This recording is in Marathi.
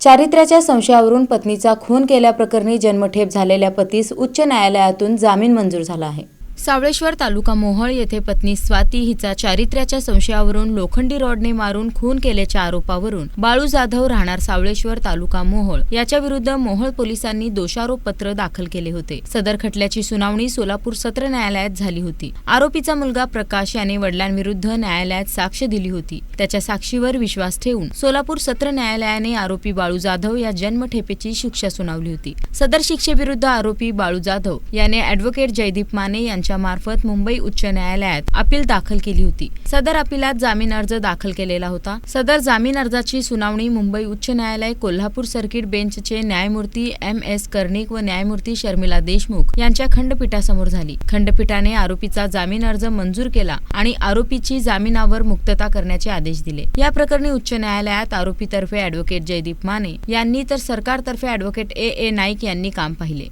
चारित्र्याच्या संशयावरून पत्नीचा खून केल्याप्रकरणी जन्मठेप झालेल्या पतीस उच्च न्यायालयातून जामीन मंजूर झाला आहे. सावळेश्वर तालुका मोहोळ येथे पत्नी स्वाती हिचा चारित्र्याच्या संशयावरून लोखंडी रॉडने मारून खून केल्याच्या आरोपावरून बाळू जाधव राहणार सावळेश्वर तालुका मोहोळ. याच्या विरुद्ध मोहोळ पोलिसांनी दोषारोप पत्र दाखल केले होते. सदर खटल्याची सुनावणी सोलापूर सत्र न्यायालयात झाली होती. आरोपीचा मुलगा प्रकाश याने वडिलांविरुद्ध न्यायालयात साक्ष दिली होती. त्याच्या साक्षीवर विश्वास ठेवून सोलापूर सत्र न्यायालयाने आरोपी बाळू जाधव या जन्मठेपेची शिक्षा सुनावली होती. सदर शिक्षेविरुद्ध आरोपी बाळू जाधव याने अॅडव्होकेट जयदीप माने यांच्या मार्फत मुंबई उच्च न्यायालयात अपील दाखल केली होती. सदर अपिलात जामीन अर्ज दाखल केलेला होता. सदर जामीन अर्जाची सुनावणी मुंबई उच्च न्यायालय कोल्हापूर सर्किट बेंचचे न्यायमूर्ती एम एस कर्णिक व न्यायमूर्ती शर्मिला देशमुख यांच्या खंडपीठासमोर झाली. खंडपीठाने आरोपीचा जामीन अर्ज मंजूर केला आणि आरोपीची जामिनावर मुक्तता करण्याचे आदेश दिले. या प्रकरणी उच्च न्यायालयात आरोपीतर्फे अॅडव्होकेट जयदीप माने यांनी तर सरकारतर्फे अॅडव्होकेट ए ए नाईक यांनी काम पाहिले.